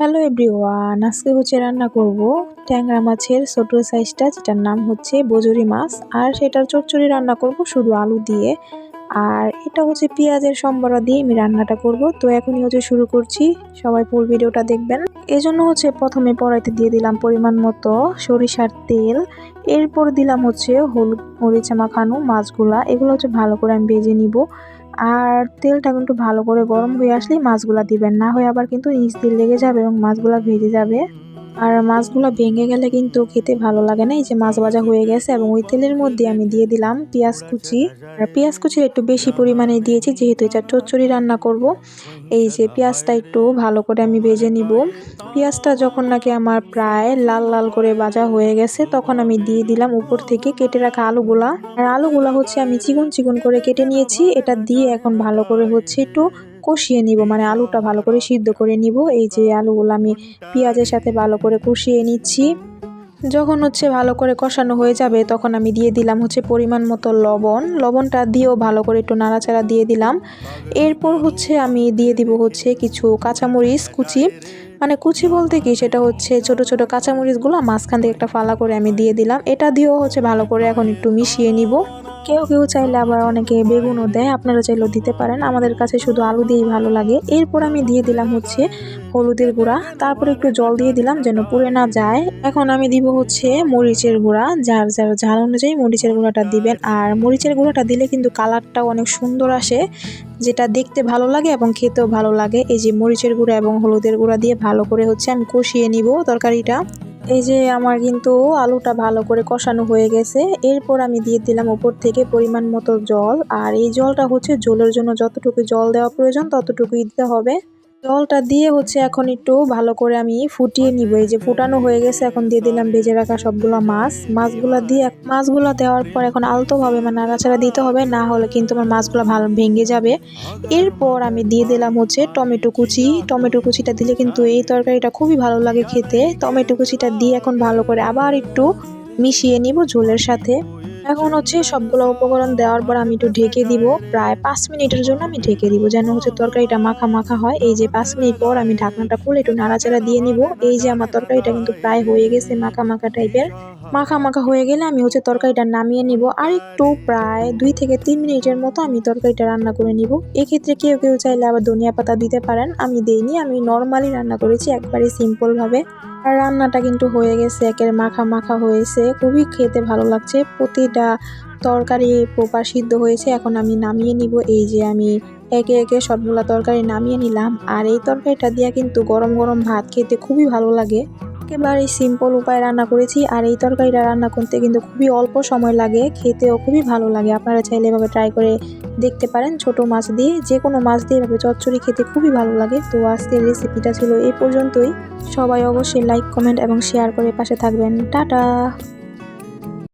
Hello everyone আজকে হচ্ছে রান্না করব ট্যাংরা মাছের ছোট সাইজটা, যেটার নাম হচ্ছে বজরি মাছ, আর সেটার চচ্চড়ি রান্না করব শুধু আলু দিয়ে। আর এটা হচ্ছে পেঁয়াজের সম্বরা দিয়ে আমি রান্নাটা করব। তো এখনই হচ্ছে শুরু করছি, সবাই ফুল ভিডিওটা দেখবেন। এজন্য হচ্ছে প্রথমে পড়াইতে দিয়ে দিলাম পরিমাণ মতো সরিষার তেল, এরপর দিলাম হচ্ছে হলুদ, মরিচা, মাখানো মাছগুলা, এগুলো হচ্ছে ভালো করে আমি ভেজে নিব। আর তেলটা কিন্তু ভালো করে গরম হয়ে আসলেই মাছগুলা দিবেন। না হয়ে আবার কিন্তু নিচ তেল লেগে যাবে এবং মাছগুলা ভেজে যাবে। আর মাছগুলো ভেঙে গেলে কিন্তু খেতে ভালো লাগে না। এই যে মাছ ভাজা হয়ে গেছে এবং ওই তেলের মধ্যে আমি দিয়ে দিলাম পেঁয়াজ কুচি। আর পেঁয়াজ কুচি একটু বেশি পরিমাণে দিয়েছি, যেহেতু এটা চচ্চড়ি রান্না করব। এই যে পেঁয়াজটা একটু ভালো করে আমি ভেজে নিব। পেঁয়াজটা যখন নাকি আমার প্রায় লাল লাল করে ভাজা হয়ে গেছে, তখন আমি দিয়ে দিলাম উপর থেকে কেটে রাখা আলুগুলা। আর আলুগুলা হচ্ছে আমি চিকন চিকন করে কেটে নিয়েছি। এটা দিয়ে এখন ভালো করে হচ্ছে একটু কষিয়ে নিব মানে আলুটা ভালো করে সিদ্ধ করে নিব। এই যে আলুগুলো আমি পেঁয়াজের সাথে ভালো করে কষিয়ে নিচ্ছি। যখন হচ্ছে ভালো করে কষানো হয়ে যাবে, তখন আমি দিয়ে দিলাম হচ্ছে পরিমাণ মতো লবণ। লবণটা দিয়েও ভালো করে একটু নাড়াচাড়া দিয়ে দিলাম। এরপর হচ্ছে আমি দিয়ে দিব হচ্ছে কিছু কাঁচামরিচ কুচি। মানে কুচি বলতে কি? সেটা হচ্ছে ছোট ছোট কাঁচামরিচগুলো মাঝখান থেকে একটা ফালা করে আমি দিয়ে দিলাম। এটা দিয়েও হচ্ছে ভালো করে এখন একটু মিশিয়ে নিব। কেউ কেউ চাইলে আবার অনেকে বেগুনও দেয়, আপনারা চাইলেও দিতে পারেন। আমাদের কাছে শুধু আলু দিয়েই ভালো লাগে। এরপর আমি দিয়ে দিলাম হচ্ছে হলুদের গুঁড়া। তারপরে একটু জল দিয়ে দিলাম যেন পুড়ে না যায়। এখন আমি দিব হচ্ছে মরিচের গুঁড়া। যার যার ঝাল অনুযায়ী মরিচের গুঁড়াটা দিবেন। আর মরিচের গুঁড়াটা দিলে কিন্তু কালারটাও অনেক সুন্দর আসে, যেটা দেখতে ভালো লাগে এবং খেতেও ভালো লাগে। এই যে মরিচের গুঁড়া এবং হলুদের গুঁড়া দিয়ে ভালো করে হচ্ছে আমি কষিয়ে নিব তরকারিটা। এই যে আমার কিন্তু আলুটা ভালো করে কষানো হয়ে গেছে, এরপর আমি দিয়ে দিলাম উপর থেকে পরিমাণ মতো জল, আর এই জলটা হচ্ছে জলের জন্য যতটুকু জল দেওয়া প্রয়োজন ততটুকুই দিতে হবে। জলটা দিয়ে হচ্ছে এখন একটু ভালো করে আমি ফুটিয়ে নিব। এই যে ফুটানো হয়ে গেছে, এখন দিয়ে দিলাম ভেজে রাখা সবগুলো মাছ। মাছগুলো দিয়ে মাছগুলো দেওয়ার পর এখন আলতোভাবে মানে নাড়াচাড়া দিতে হবে, না হলে কিন্তু আমার মাছগুলো ভালো ভেঙে যাবে। এরপর আমি দিয়ে দিলাম হচ্ছে টমেটো কুচি। টমেটো কুচিটা দিলে কিন্তু এই তরকারিটা খুবই ভালো লাগে খেতে। টমেটো কুচিটা দিয়ে এখন ভালো করে আবার একটু মিশিয়ে নিব ঝোলের সাথে। এখন হচ্ছে সবগুলো উপকরণ দেওয়ার পর আমি একটু ঢেকে দিব। প্রায় পাঁচ মিনিটের জন্য আমি ঢেকে দিব, যেন হচ্ছে তরকারিটা মাখা মাখা হয়। এই যে পাঁচ মিনিট পর আমি ঢাকনাটা খুলে একটু নাড়াচাড়া দিয়ে নিব। এই যে আমার তরকারিটা কিন্তু প্রায় হয়ে গেছে মাখা মাখা টাইপের। মাখা মাখা হয়ে গেলে আমি হচ্ছে তরকারিটা নামিয়ে নিব। আর একটু প্রায় দুই থেকে তিন মিনিটের মতো আমি তরকারিটা রান্না করে নিব। এক্ষেত্রে কেউ কেউ চাইলে আবার ধনিয়া পাতা দিতে পারেন, আমি দেইনি। আমি নর্মালি রান্না করেছি, একবারে সিম্পলভাবে আর রান্নাটা কিন্তু হয়ে গেছে, একের মাখা মাখা হয়েছে। খুবই খেতে ভালো লাগছে। প্রতিটা তরকারি প্রকার সিদ্ধ হয়েছে, এখন আমি নামিয়ে নিব। এই যে আমি একে একে সবগুলা তরকারি নামিয়ে নিলাম। আর এই তরকারিটা দিয়ে কিন্তু গরম গরম ভাত খেতে খুবই ভালো লাগে। একেবারে সিম্পল উপায় রান্না করেছি। আর এই তরকারিটা রান্না করতে কিন্তু খুবই অল্প সময় লাগে। খেতেও খুবই ভালো লাগে। আপনারা চাইলে এভাবে ট্রাই করে দেখতে পারেন ছোট মাছ দিয়ে, যে কোনো মাছ দিয়ে এভাবে চচ্চড়ি খেতে খুবই ভালো লাগে। তো আজকের রেসিপিটা ছিল এই পর্যন্তই। সবাই অবশ্যই লাইক কমেন্ট এবং শেয়ার করে পাশে থাকবেন। টাটা!